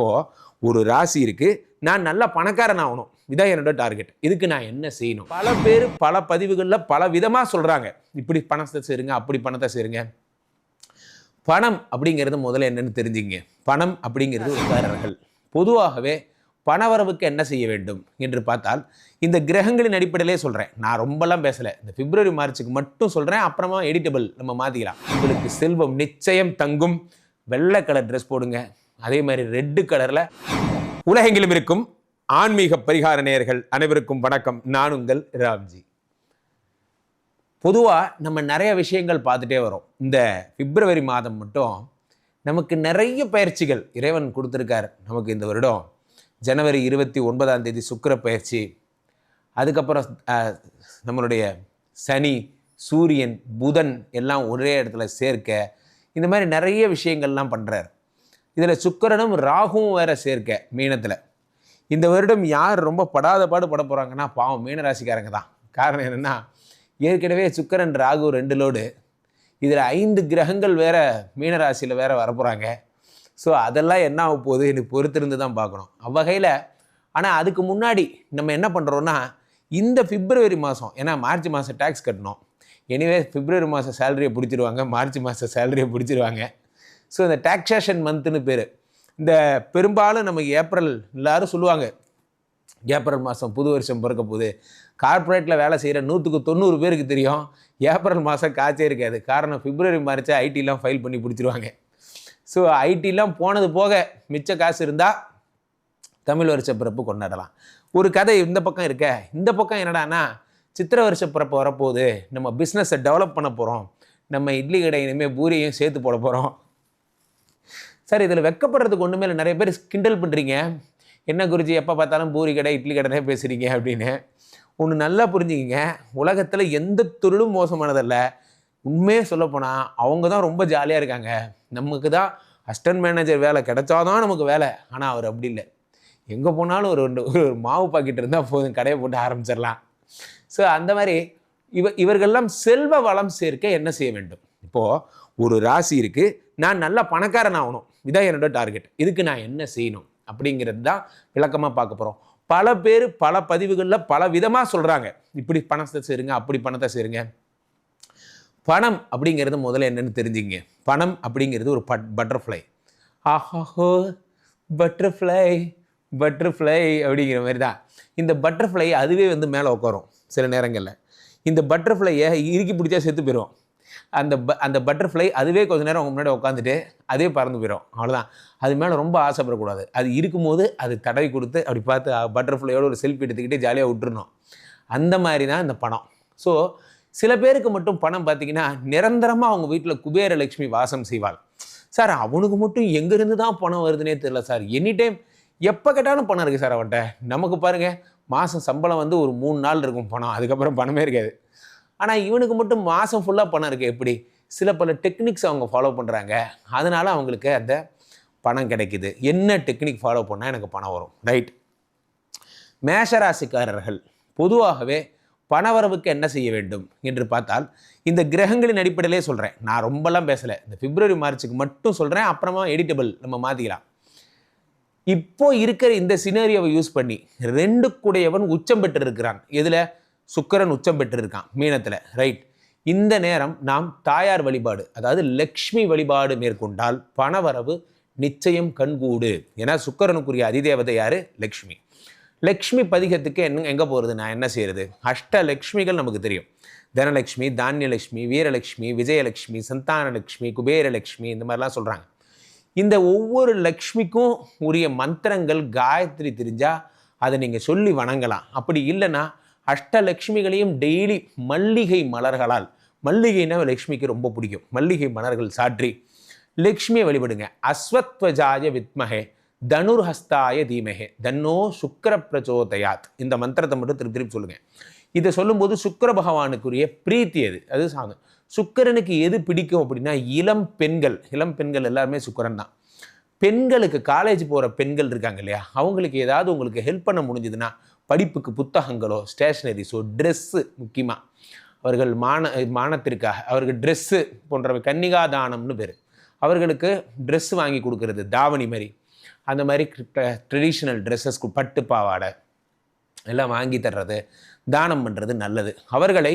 இப்போது ஒரு ராசி இருக்குது நான் நல்ல பணக்காரன் ஆகணும். இதான் என்னோட டார்கெட் இதுக்கு நான் என்ன செய்யணும்? பல பேர் பல பதிவுகளில் பல விதமாக சொல்கிறாங்க இப்படி பணத்தை சேருங்க அப்படி பணத்தை சேருங்க. பணம் அப்படிங்கிறது முதல்ல என்னன்னு தெரிஞ்சுங்க. பணம் அப்படிங்கிறது உதாரணங்கள். பொதுவாகவே பணவரவுக்கு என்ன செய்ய வேண்டும் என்று பார்த்தால் இந்த கிரகங்களின் அடிப்படையிலே சொல்கிறேன் நான் ரொம்பலாம் பேசலை. இந்த பிப்ரவரி மார்ச்சுக்கு மட்டும் சொல்கிறேன் அப்புறமா எடிட்டபிள் நம்ம மாற்றிக்கலாம் உங்களுக்கு செல்வம் நிச்சயம் தங்கும். வெள்ளை கலர் ட்ரெஸ் போடுங்க. அதே மாதிரி ரெட்டு கலரில் உலகெங்கிலும் இருக்கும் ஆன்மீக பரிகார நேயர்கள் அனைவருக்கும் வணக்கம். நான் உங்கள் ராம்ஜி. பொதுவாக நம்ம நிறைய விஷயங்கள் பார்த்துட்டே வரோம். இந்த பிப்ரவரி மாதம் மட்டும் நமக்கு நிறைய பயிற்சிகள் இறைவன் கொடுத்துருக்கார். நமக்கு இந்த வருடம் ஜனவரி இருபத்தி ஒன்பதாம் தேதி சுக்கிர பயிற்சி அதுக்கப்புறம் நம்மளுடைய சனி சூரியன் புதன் எல்லாம் ஒரே இடத்துல சேர்க்க இந்த மாதிரி நிறைய விஷயங்கள்லாம் பண்ணுறார் இதில் சுக்கரனும் ராகுவும் வேற சேர்க்க மீனத்தில். இந்த வருடம் யார் ரொம்ப படாத பாடு பட போகிறாங்கன்னா பாவம் மீனராசிக்காரங்க தான். காரணம் என்னென்னா ஏற்கனவே சுக்கரன் ராகு ரெண்டு லோடு இதில் ஐந்து கிரகங்கள் வேற மீனராசியில் வேற வரப்போகிறாங்க ஸோ அதெல்லாம் என்ன ஆக போகுது? எனக்கு பொறுத்திருந்து தான் பார்க்கணும். அவ்வகையில் ஆனால் அதுக்கு முன்னாடி நம்ம என்ன பண்ணுறோன்னா இந்த பிப்ரவரி மாதம் ஏன்னா மார்ச் மாதம் டேக்ஸ் கட்டணும். எனிவே பிப்ரவரி மாதம் சேலரியை பிடிச்சிருவாங்க மார்ச் மாதம் சேலரியை பிடிச்சிருவாங்க. ஸோ இந்த டாக்ஸேஷன் மந்த்துன்னு பேர். இந்த பெரும்பாலும் நமக்கு ஏப்ரல் எல்லோரும் சொல்லுவாங்க. ஏப்ரல் மாதம் புது வருஷம் பிறக்க போகுது. கார்ப்பரேட்டில் வேலை செய்கிற நூற்றுக்கு தொண்ணூறு பேருக்கு தெரியும். ஏப்ரல் மாதம் காய்ச்சே இருக்காது. காரணம் பிப்ரவரி மார்ச்சா ஐடிலாம் ஃபைல் பண்ணி பிடிச்சிருவாங்க. ஸோ ஐடிலாம் போனது போக மிச்ச காசு இருந்தால் தமிழ் வருஷ பிறப்பு கொண்டாடலாம். ஒரு கதை இந்த பக்கம் இருக்க. இந்த பக்கம் என்னடான்னா சித்திர வருஷ பிறப்பு வரப்போகுது. நம்ம பிஸ்னஸை டெவலப் பண்ண போகிறோம் நம்ம இட்லி கடை இனிமேல் பூரியையும் சேர்த்து போட போகிறோம் சார் இதில் வெக்கப்படுறதுக்கு ஒன்றுமே இல்லை. நிறைய பேர் கிண்டல் பண்ணுறீங்க என்ன குருஜி எப்போ பார்த்தாலும் பூரி கடை இட்லி கடை பேசுகிறீங்க அப்படின்னு. ஒன்று நல்லா புரிஞ்சுக்கிங்க. உலகத்தில் எந்த தொழிலும் மோசமானதல்ல. உண்மையே சொல்லப்போனால் அவங்க தான் ரொம்ப ஜாலியாக இருக்காங்க. நமக்கு தான் அஸ்டன்ட் மேனேஜர் வேலை கிடைச்சாதான் நமக்கு வேலை. ஆனால் அவர் அப்படி இல்லை. எங்கே போனாலும் ஒரு ரெண்டு- ஒரு மாவு பாக்கெட் இருந்தால் போதும். கடையை போட்டு ஆரம்பிச்சிடலாம். ஸோ அந்த மாதிரி இவ இவர்கள்லாம் செல்வ வளம் சேர்க்க என்ன செய்ய வேண்டும்? இப்போது ஒரு ராசி இருக்குது நான் நல்ல பணக்காரன் ஆகணும் இதான் என்னோட டார்கெட். இதுக்கு நான் என்ன செய்யணும்? அப்படிங்கிறது தான் விளக்கமாக பார்க்க போகிறோம் பல பேர் பல பதிவுகளில் பல விதமாக சொல்கிறாங்க இப்படி பணத்தை சேருங்க அப்படி பணத்தை சேருங்க. பணம் அப்படிங்கிறது முதல்ல என்னன்னு தெரிஞ்சுங்க பணம் அப்படிங்கிறது ஒரு பட் பட்டர்ஃப்ளை ஆஹாஹோ பட்டர்ஃப்ளை பட்டர்ஃப்ளை அப்படிங்கிற மாதிரி தான். இந்த பட்டர்ஃப்ளை அதுவே வந்து மேலே உட்காரும் சில நேரங்களில். இந்த பட்டர்ஃப்ளையை இறுக்கி பிடிச்சா செத்து போயிடும் அந்த ப அந்த பட்டர்ஃப்ளை அதுவே கொஞ்ச நேரம் அவங்க முன்னாடி உட்காந்துட்டு அதே பறந்து போயிடும் அவ்வளோதான் அது மேலே ரொம்ப ஆசைப்படக்கூடாது. அது இருக்கும்போது அது தடவி கொடுத்து அப்படி பார்த்து பட்டர்ஃப்ளையோட ஒரு செல்ஃபி எடுத்துக்கிட்டே ஜாலியாக விட்டுறணும். அந்த மாதிரி தான் இந்த பணம். ஸோ சில பேருக்கு மட்டும் பணம் பார்த்தீங்கன்னா நிரந்தரமாக அவங்க வீட்டில் குபேரலட்சுமி வாசம் செய்வாள். சார் அவனுக்கு மட்டும் எங்கேருந்து தான் பணம் வருதுன்னே தெரில சார். எனி டைம் எப்போ கேட்டாலும் பணம் இருக்குது சார் அவன்கிட்ட. நமக்கு பாருங்கள் மாதம் சம்பளம் வந்து ஒரு மூணு நாள் இருக்கும் பணம். அதுக்கப்புறம் பணமே இருக்காது. ஆனால் இவனுக்கு மட்டும் மாதம் ஃபுல்லாக பணம் இருக்குது எப்படி? சில பல டெக்னிக்ஸ் அவங்க ஃபாலோ பண்ணுறாங்க அதனால் அவங்களுக்கு அந்த பணம் கிடைக்குது. என்ன டெக்னிக் ஃபாலோ பண்ணால் எனக்கு பணம் வரும்? ரைட் மேஷராசிக்காரர்கள் பொதுவாகவே பணவரவுக்கு என்ன செய்ய வேண்டும் என்று பார்த்தால் இந்த கிரகங்களின் அடிப்படையிலே சொல்கிறேன் நான் ரொம்பலாம் பேசலை. இந்த பிப்ரவரி மார்ச்சுக்கு மட்டும் சொல்கிறேன் அப்புறமா எடிட்டபிள் நம்ம மாற்றிக்கலாம் இப்போ இருக்கிற இந்த சினேரியோவை யூஸ் பண்ணி ரெண்டு கூடையவன் உச்சம் பெற்று இருக்கிறான் எதில்? சுக்கிரன் உச்சம் பெற்றிருக்கான் மீனத்தில் ரைட் இந்த நேரம் நாம் தாயார் வழிபாடு அதாவது லக்ஷ்மி வழிபாடு மேற்கொண்டால் பணவரவு நிச்சயம் கண்கூடு. ஏன்னா சுக்கரனுக்குரிய அதிதேவதை யாரு? லக்ஷ்மி. லக்ஷ்மி பதிகத்துக்கு என்ன எங்கே போகிறது நான் என்ன செய்யறது? அஷ்ட லக்ஷ்மிகள் நமக்கு தெரியும். தனலக்ஷ்மி தானியலக்ஷ்மி வீரலக்ஷ்மி விஜயலக்ஷ்மி சந்தானலக்ஷ்மி குபேரலக்ஷ்மி இந்த மாதிரிலாம் சொல்கிறாங்க இந்த ஒவ்வொரு லக்ஷ்மிக்கும் உரிய மந்திரங்கள் காயத்ரி தெரிஞ்சால் அதை நீங்கள் சொல்லி வணங்கலாம். அப்படி இல்லைன்னா அஷ்டலக்ஷ்மிகளையும் டெய்லி மல்லிகை மலர்களால் மல்லிகைனா லக்ஷ்மிக்கு ரொம்ப பிடிக்கும். மல்லிகை மலர்கள் சாற்றி லக்ஷ்மியை வழிபடுங்க. அஸ்வத்வஜாய வித்மஹே தனுர்ஹஸ்தாய தீமஹே தன்னோ சுக்கர பிரச்சோதயாத். இந்த மந்திரத்தை மட்டும் திருப்பி திருப்பி சொல்லுங்க. இதை சொல்லும்போது சுக்கர பகவானுக்குரிய பிரீத்தி அது அது சாதம் சுக்கிரனுக்கு எது பிடிக்கும் அப்படின்னா இளம் பெண்கள். இளம் பெண்கள் எல்லாருமே சுக்கரன் தான். பெண்களுக்கு காலேஜ் போகிற பெண்கள் இருக்காங்க இல்லையா? அவங்களுக்கு ஏதாவது உங்களுக்கு ஹெல்ப் பண்ண முடிஞ்சதுன்னா படிப்புக்கு புத்தகங்களோ ஸ்டேஷ்னரிஸோ ட்ரெஸ்ஸு முக்கியமாக அவர்கள் மான மானத்திற்காக அவர்கள் ட்ரெஸ்ஸு போன்றவை கன்னிகா தானம்னு பேர். அவர்களுக்கு ட்ரெஸ் வாங்கி கொடுக்கறது தாவணி மாதிரி அந்த மாதிரி ட்ரெடிஷ்னல் ட்ரெஸ்ஸஸ் பட்டு பாவாடை எல்லாம் வாங்கி தர்றது தானம் பண்ணுறது நல்லது. அவர்களை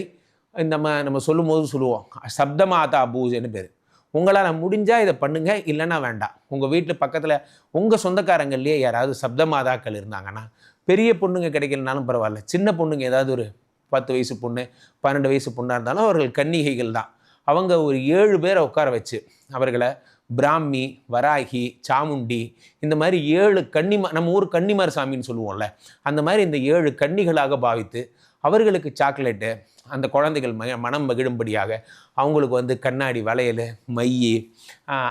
நம்ம நம்ம சொல்லும்போது சொல்லுவோம் சப்தமாதா பூஜைன்னு பேர். உங்களால் முடிஞ்சால் இதை பண்ணுங்க இல்லைன்னா வேண்டாம். உங்கள் வீட்டில் பக்கத்தில் உங்கள் சொந்தக்காரங்கள்லேயே யாராவது சப்தமாதாக்கள் இருந்தாங்கன்னா பெரிய பொண்ணுங்க கிடைக்கலனாலும் பரவாயில்ல. சின்ன பொண்ணுங்க ஏதாவது ஒரு பத்து வயசு பொண்ணு பன்னெண்டு வயசு பொண்ணாக இருந்தாலும் அவர்கள் கன்னிகைகள் தான். அவங்க ஒரு ஏழு பேரை உட்கார வச்சு அவர்களை பிராமி வராகி சாமுண்டி இந்த மாதிரி ஏழு கன்னிமா நம்ம ஊர் கன்னிமார் சாமின்னு சொல்லுவோம்ல அந்த மாதிரி இந்த ஏழு கன்னிகளாக பாவித்து அவர்களுக்கு சாக்லேட்டு அந்த குழந்தைகள் மக மனம் மகிழும்படியாக அவங்களுக்கு வந்து கண்ணாடி வளையல் மை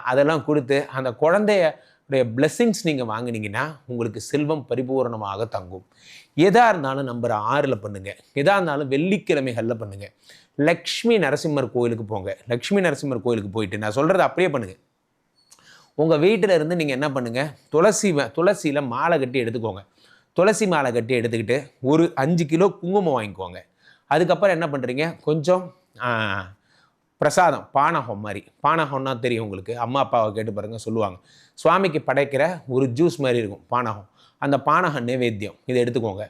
அதெல்லாம் கொடுத்து அந்த குழந்தைய உடைய பிளெஸ்ஸிங்ஸ் நீங்கள் வாங்குனீங்கன்னா உங்களுக்கு செல்வம் பரிபூரணமாக தங்கும். எதாக இருந்தாலும் நம்பர் ஆறில் பண்ணுங்கள் எதாக இருந்தாலும் வெள்ளிக்கிழமைகளில் பண்ணுங்கள் லக்ஷ்மி நரசிம்மர் கோயிலுக்கு போங்க. லக்ஷ்மி நரசிம்மர் கோயிலுக்கு போயிட்டு நான் சொல்கிறத அப்படியே பண்ணுங்கள் உங்கள் வீட்டில் இருந்து நீங்கள் என்ன பண்ணுங்கள் துளசி துளசியில் மாலை கட்டி எடுத்துக்கோங்க. துளசி மாலை கட்டி எடுத்துக்கிட்டு ஒரு அஞ்சு கிலோ குங்குமம் வாங்கிக்கோங்க. அதுக்கப்புறம் என்ன பண்ணுறீங்க கொஞ்சம் பிரசாதம் பானகம் மாதிரி. பானகம்னா தெரியும் உங்களுக்கு. அம்மா அப்பாவை கேட்டு பாருங்க சொல்லுவாங்க. சுவாமிக்கு படைக்கிற ஒரு ஜூஸ் மாதிரி இருக்கும் பானகம். அந்த பானகம் நைவேத்தியம் இதை எடுத்துக்கோங்க.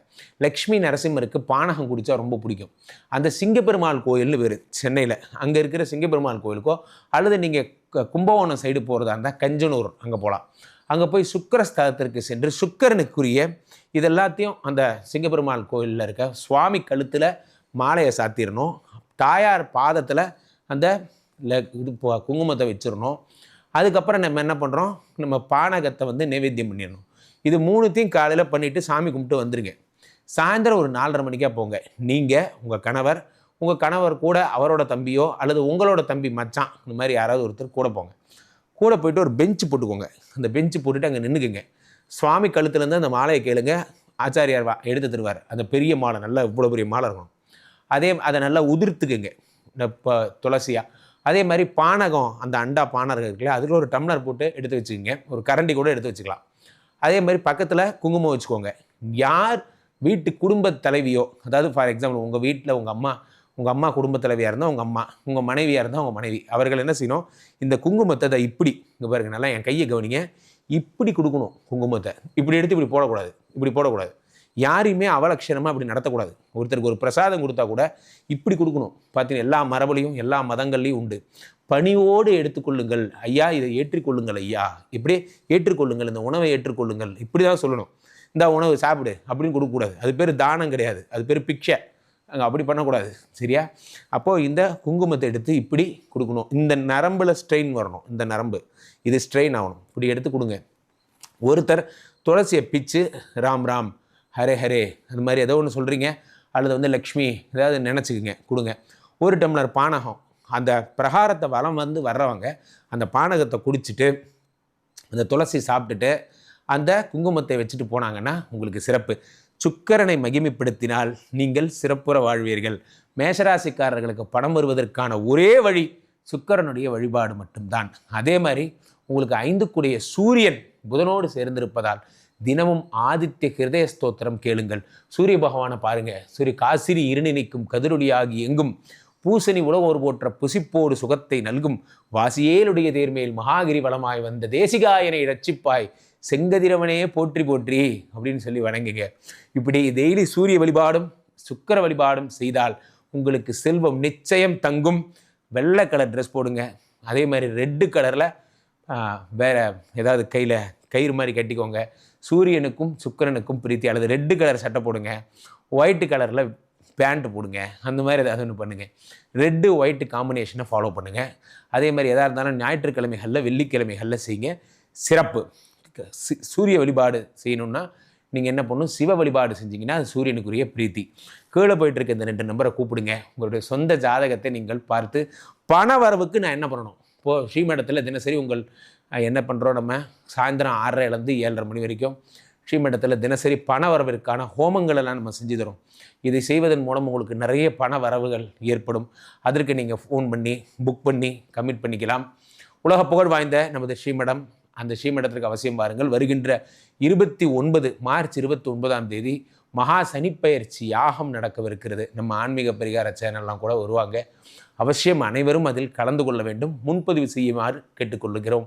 லக்ஷ்மி நரசிம்மருக்கு பானகம் குடித்தா ரொம்ப பிடிக்கும். அந்த சிங்கப்பெருமாள் கோயில்னு வேறு சென்னையில். அங்கே இருக்கிற சிங்கப்பெருமாள் கோயிலுக்கோ அல்லது நீங்கள் கும்பகோணம் சைடு போகிறதா இருந்தால் கஞ்சனூர் அங்கே போகலாம் அங்கே போய் சுக்கரஸ்தலத்திற்கு சென்று சுக்கரனுக்குரிய இதெல்லாத்தையும் அந்த சிங்கப்பெருமாள் கோயிலில் இருக்க சுவாமி கழுத்தில் மாலையை சாத்திடணும் தாயார் பாதத்தில் அந்த ல- இது குங்குமத்தை வச்சிடணும். அதுக்கப்புறம் நம்ம என்ன பண்ணுறோம் நம்ம பானகத்தை வந்து நைவேத்தியம் பண்ணிடணும். இது மூணுத்தையும் காலையில் பண்ணிவிட்டு சாமி கும்பிட்டு வந்துடுங்க சாயந்தரம் ஒரு நாலரை மணிக்கா போங்க. நீங்கள் உங்கள் கணவர் உங்கள் கணவர் கூட அவரோட தம்பியோ அல்லது உங்களோட தம்பி மச்சான் இந்த மாதிரி யாராவது ஒருத்தர் கூட போங்க. கூட போயிட்டு ஒரு பெஞ்சு போட்டுக்கோங்க. அந்த பெஞ்சு போட்டுட்டு அங்கே நின்றுக்குங்க சுவாமி கழுத்துலேருந்து அந்த மாலையை கேளுங்க. ஆச்சாரியார் வா எடுத்து தருவார். அந்த பெரிய மாலை நல்லா இவ்வளோ பெரிய மாலை இருக்கணும். அதே அதை நல்லா உதிர்த்துக்குங்க. இந்த இப்போ துளசியாக அதே மாதிரி பானகம் அந்த அண்டா பானகம் இருக்குல்ல அதில் ஒரு டம்ளர் போட்டு எடுத்து வச்சுக்கோங்க. ஒரு கரண்டி கூட எடுத்து வச்சுக்கலாம். அதே மாதிரி பக்கத்தில் குங்குமம் வச்சுக்கோங்க. யார் வீட்டு குடும்ப தலைவியோ அதாவது ஃபார் எக்ஸாம்பிள் உங்கள் வீட்டில் உங்கள் அம்மா உங்கள் அம்மா குடும்ப தலைவியாக இருந்தால் உங்கள் அம்மா உங்கள் மனைவியாக இருந்தால் உங்கள் மனைவி அவர்கள் என்ன செய்யணும்? இந்த குங்குமத்தை இதை இப்படி இங்கே பாருங்க நல்லா என் கையை கவனிங்க. இப்படி கொடுக்கணும் குங்குமத்தை. இப்படி எடுத்து இப்படி போடக்கூடாது. இப்படி போடக்கூடாது. யாரையுமே அவலட்சணமாக அப்படி நடத்தக்கூடாது. ஒருத்தருக்கு ஒரு பிரசாதம் கொடுத்தா கூட இப்படி கொடுக்கணும். பார்த்தீங்கன்னா எல்லா மரபுலையும் எல்லா மதங்கள்லையும் உண்டு. பணிவோடு எடுத்துக்கொள்ளுங்கள். ஐயா இதை ஏற்றுக்கொள்ளுங்கள் ஐயா. இப்படியே ஏற்றுக்கொள்ளுங்கள். இந்த உணவை ஏற்றுக்கொள்ளுங்கள். இப்படி தான் சொல்லணும். இந்த உணவு சாப்பிடு. அப்படின்னு கொடுக்கக்கூடாது. அது பேர் தானம் கிடையாது. அது பேர் பிக்ஷை. அங்கே அப்படி பண்ணக்கூடாது. சரியா? அப்போது இந்த குங்குமத்தை எடுத்து இப்படி கொடுக்கணும். இந்த நரம்பில் ஸ்ட்ரெயின் வரணும். இந்த நரம்பு. இது ஸ்ட்ரெயின் ஆகணும். இப்படி எடுத்து கொடுங்க. ஒருத்தர் துளசியை பிச்சு ராம் ராம் ஹரே ஹரே அது மாதிரி ஏதோ ஒன்று சொல்கிறீங்க அல்லது வந்து லக்ஷ்மி ஏதாவது நினச்சிக்கோங்க கொடுங்க. ஒரு டம்ளர் பானகம் அந்த பிரகாரத்தை வளம் வந்து வர்றவங்க அந்த பானகத்தை குடிச்சிட்டு அந்த துளசி சாப்பிட்டுட்டு அந்த குங்குமத்தை வச்சுட்டு போனாங்கன்னா உங்களுக்கு சிறப்பு. சுக்கரனை மகிமைப்படுத்தினால் நீங்கள் சிறப்புற வாழ்வீர்கள். மேஷராசிக்காரர்களுக்கு பணம் வருவதற்கான ஒரே வழி சுக்கரனுடைய வழிபாடு மட்டும்தான். அதே மாதிரி உங்களுக்கு ஐந்துக்குடைய சூரியன் புதனோடு சேர்ந்திருப்பதால் தினமும் ஆதித்ய ஹிருதய ஸ்தோத்திரம் கேளுங்கள். சூரிய பகவானை பாருங்க. சூரிய காசிரி இருநினைக்கும் கதிரொலியாகி எங்கும். பூசணி உழவோர் போற்ற புசிப்போடு சுகத்தை நல்கும். வாசியேலுடைய தேர்மேல் மகாகிரி வளமாய் வந்த தேசிகாயனை ரட்சிப்பாய் செங்கதிரவனே போற்றி போற்றி அப்படின்னு சொல்லி வணங்குங்க. இப்படி டெய்லி சூரிய வழிபாடும் சுக்கர வழிபாடும் செய்தால் உங்களுக்கு செல்வம் நிச்சயம் தங்கும். வெள்ளை கலர் ட்ரெஸ் போடுங்க. அதே மாதிரி ரெட்டு கலரில் வேற ஏதாவது கையில் கயிறு மாதிரி கட்டிக்கோங்க. சூரியனுக்கும் சுக்கிரனுக்கும் பிரீத்தி அல்லது ரெட்டு கலர் சட்டை போடுங்க ஒயிட்டு கலரில் பேண்ட் போடுங்க அந்த மாதிரி ஏதாவது ஒன்று பண்ணுங்கள் ரெட்டு ஒயிட்டு காம்பினேஷனை ஃபாலோ பண்ணுங்கள் அதே மாதிரி எதாக இருந்தாலும் ஞாயிற்றுக்கிழமைகளில் வெள்ளிக்கிழமைகளில் செய்யுங்க. சிறப்பு. சூரிய வழிபாடு செய்யணும்னா நீங்கள் என்ன பண்ணணும்? சிவ வழிபாடு செஞ்சீங்கன்னா அது சூரியனுக்குரிய பிரீத்தி. கீழே போயிட்டு இருக்க இந்த ரெண்டு நம்பரை கூப்பிடுங்க. உங்களுடைய சொந்த ஜாதகத்தை நீங்கள் பார்த்து பண வரவுக்கு நான் என்ன பண்ணணும்? இப்போது ஸ்ரீமடத்தில் தினசரி உங்கள் என்ன பண்ணுறோம் நம்ம? சாயந்தரம் ஆறரைலேருந்து ஏழரை மணி வரைக்கும் ஸ்ரீமண்டத்தில் தினசரி பண வரவிற்கான ஹோமங்கள் எல்லாம் நம்ம செஞ்சு தரோம் இதை செய்வதன் மூலம் உங்களுக்கு நிறைய பண வரவுகள் ஏற்படும். அதற்கு நீங்கள் ஃபோன் பண்ணி புக் பண்ணி கமிட் பண்ணிக்கலாம். உலக புகழ் வாய்ந்த நமது ஸ்ரீமடம் அந்த ஸ்ரீமடத்திற்கு அவசியம் பாருங்கள் வருகின்ற இருபத்தி ஒன்பது மார்ச் இருபத்தி ஒன்பதாம் தேதி மகா சனிப்பெயர்ச்சி யாகம் நடக்கவிருக்கிறது. நம்ம ஆன்மீக பரிகார சேனல்லாம் கூட வருவாங்க. அவசியம் அனைவரும் அதில் கலந்து கொள்ள வேண்டும். முன்பதிவு செய்யுமாறு கேட்டுக்கொள்ளுகிறோம்.